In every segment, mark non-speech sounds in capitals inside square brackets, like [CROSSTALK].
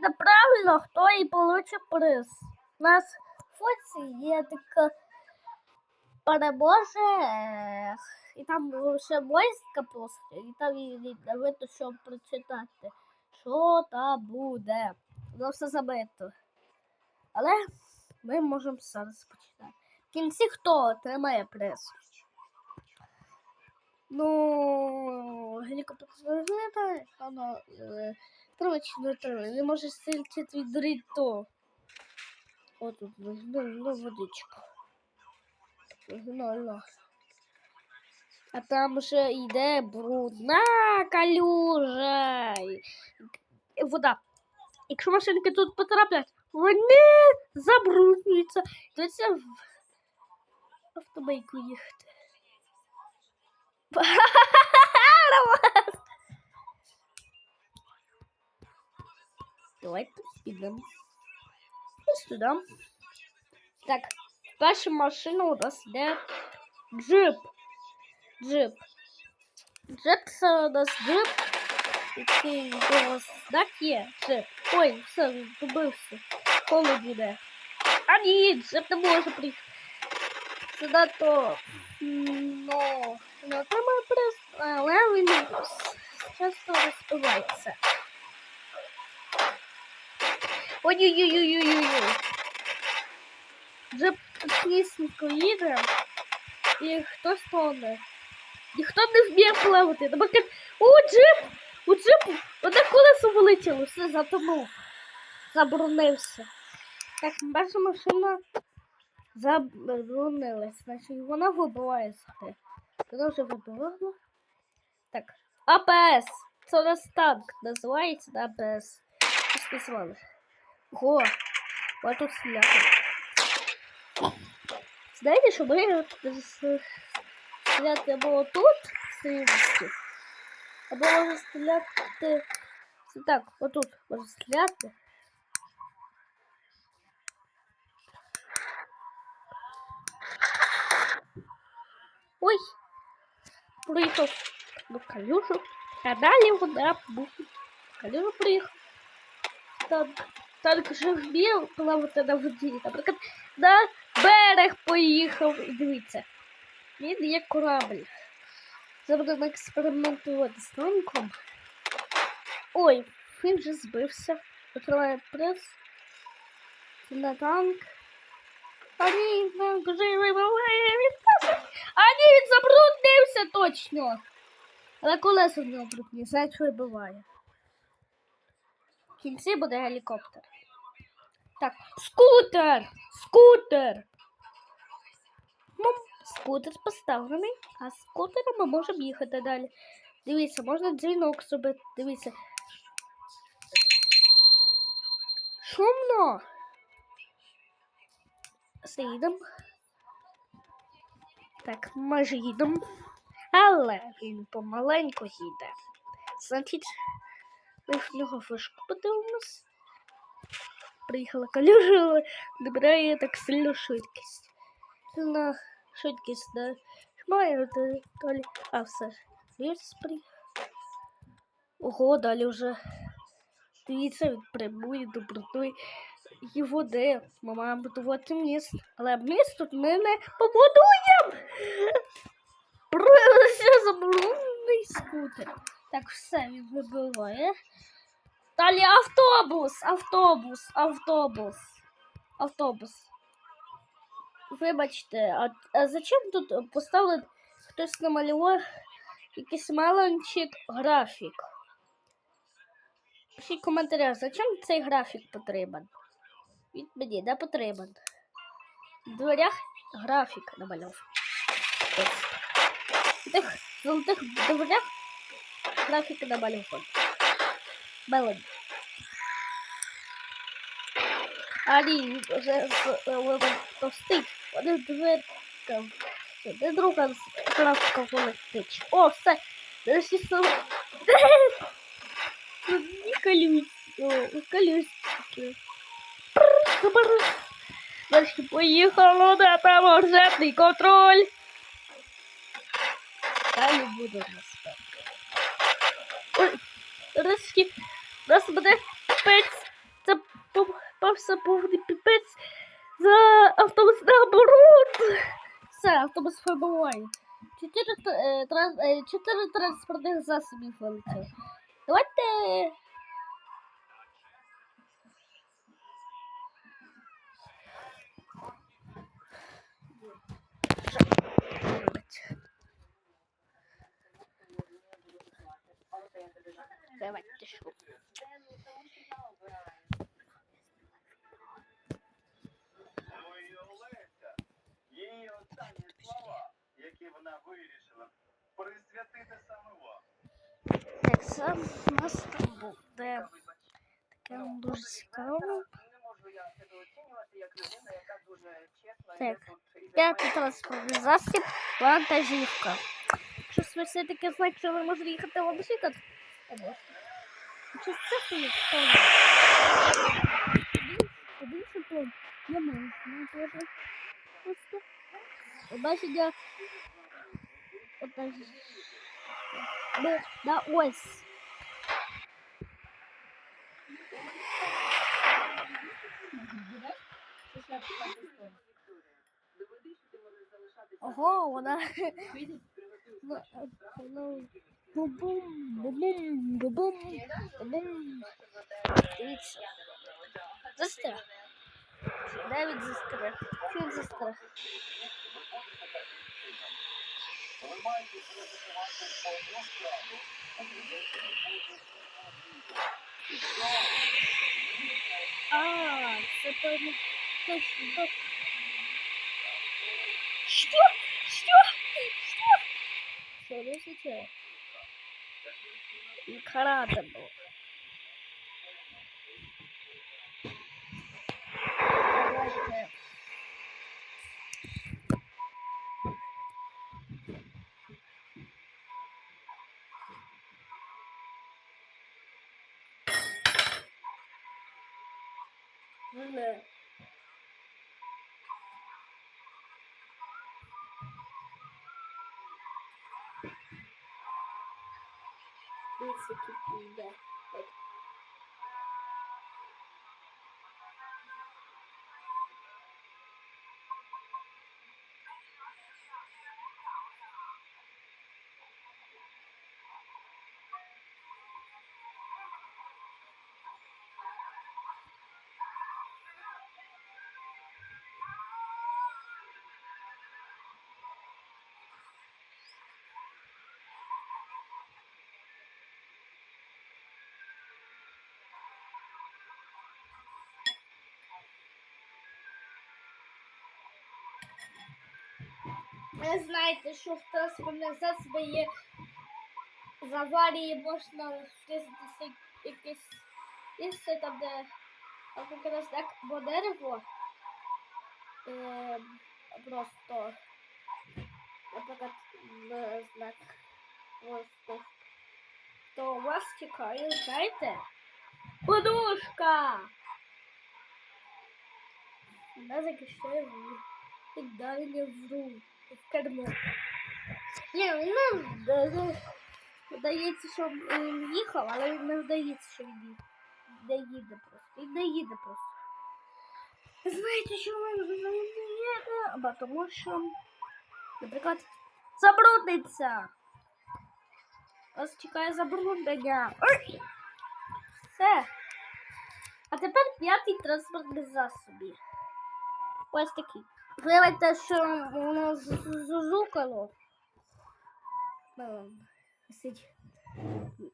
это правильно, хто і получить приз. У нас в є така переможе, е, і там ще войска просто, і там і видно, що прочитати. Що там буде? Воно все забито. Але ми можемо зараз почитати. В кінці хто отримає приз? Ну, гелікоптер воно е, коротше, не треба. Не може стільки твій дріто. О, тут ну, ну, водичка. Нормально. А там вже йде брудна калюжа. Вода. Якщо машинки тут потраплять, вони забруднюються. Доведеться в автобейку їхати. [LAUGHS] Давайте підемо. Ось туди. Так, перша машина у нас йде джип. Джип. Джип це у нас джип. Який у нас так є. Джип. Ой, все, побився. Коли буде. А ні, джип не може приїхати. Сюди то. м, Ну, не отримає приз, але він часто розпивається. Ой-ой-ой-ой-ой-ой. Джип тісненько їде, і хтось тоне. Ніхто не вміє плавати. Наприклад, о, джип! У джипу одне колесо вилетіло, все затонув. Заборонився. Так, перша машина заборонилась. Значить, вона вибиває з. Вона вже вибивала. Так, АПС. Це у нас танк називається да, АПС. Що сказали? Го, а тут стріляти. Знаєте, що ми от з- стріляти або тут стрілянки, або можна стріляти це так, отут можна стріляти. Ой, приїхав до калюжу, а далі вода був. Калюжу приїхав. Танк, Танк вже вмів плавати на воді. Наприклад, на берег поїхав. І дивіться, він є корабль. Зараз будемо експериментувати з танком. Ой, він вже збився. Отриває приз. Це на танк. А ні, танк вже а ні, він забруднився точно. Але колесо в нього брудні, значить вибиває. В кінці буде гелікоптер. Так, скутер! Скутер! Ну, скутер поставлений, а скутером ми можемо їхати далі. Дивіться, можна дзвінок зробити. Дивіться. Шумно. Все. Так, ж їдемо. Але він помаленьку їде. Значить, нього вишку подивимось. Приїхала калюжа, набирає так сильно швидкість. Сильна швидкість да. Має далі. А все. Вірс приїхав. Ого, далі вже. Дивіться, він прямує до брудної і води. Ми будувати міст. Але міст тут ми не побудуємо. Просто заборонений скутер. Так, все, він вибиває. Далі автобус, автобус, автобус, автобус. Вибачте, а, а зачем тут поставили хтось намалював якийсь маленький графік? Пишіть в коментарях, зачем цей графік потрібен? Від мені не потрібен. В дверях графік намальов. В тих золотих дверях графік намальований. Мелон. А ні, вже товстий. Один дверка. Де друга графіка полетить. О, все. Нарешті сам. Не колюсь. Колюсь. Нарешті поїхало на таможенний контроль. Далі буде у нас так. У нас буде спец почався повний піпець за автобус наоборот. Все, автобус формування. Чотири, е, е, чотири транспортних засобів вилетіло. Давайте. Давайте що. Її останні слова, які вона вирішила, присвятити саме вам. Так, сам у нас буде таке дуже цікаво. Так, П'ятий транспортний засіб вантажівка. Щось ви все-таки знаєте, що ви можете їхати в обсікат, вантажівка? Чи це свої сторони? Один шаблон. Я маю, ну теж. Просто. Побачення. Отак. Да, да, ось. Ого, вона. [LAUGHS] Ну, ну, Бум-бум, бум-бум, бум-бум, бум-бум. Дивіться. Застряг. Навіть застряг. Що він застряг? Ви маєте приготувати одну справу. А, це певно. Точно, точно. Що? Що? Що? Що не означає? Крадено. Давайте. Можна Дивіться, тут йде. Ви знаєте, що в транспортних засобах є з аварії можна врізатися якесь місце, там, де наприклад, знак або дерево. Е, просто, наприклад, знак просто. То у вас чекає, знаєте? Подушка! Вона захищає і далі не вру в кермо. Ні, ну, да- да- вдається, що він їхав, але не вдається, що він їхав. Не їде просто. Він не їде просто. Знаєте, що він не їде? Бо тому що, наприклад, забрудниться. Вас чекає забруднення. Ой! Все. А тепер п'ятий транспортний засобі. Ось такий. Виявите, що воно зузукало.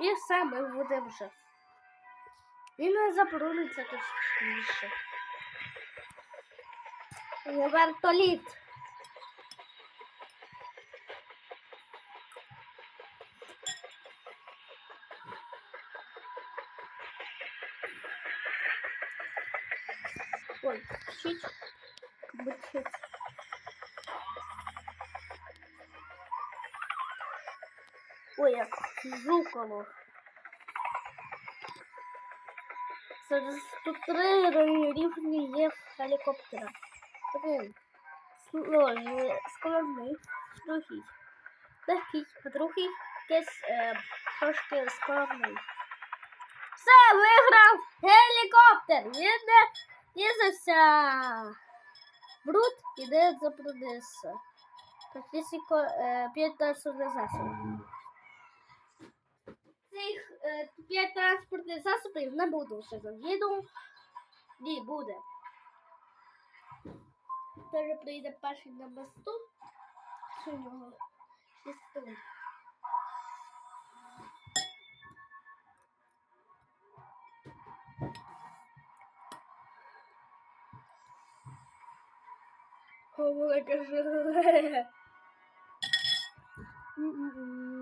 І все, ми будемо вже. Він не заборониться точніше. Вертоліт. Ой, чуть Бычить. Ой, як жукало. Тут три рівні є гелікоптера. Один сложний, складний, другий. Легкий, а другий якийсь е, трошки складний. Все, виграв гелікоптер! Він не Різався. Бруд іде за продеса. Практично е, п'ять транспортних засобів. Цих е, п'ять транспортних засобів не буду ще завіду. Ні, буде. Теж прийде перший на мосту. Що у нього? Шістий. О, каже. [LAUGHS]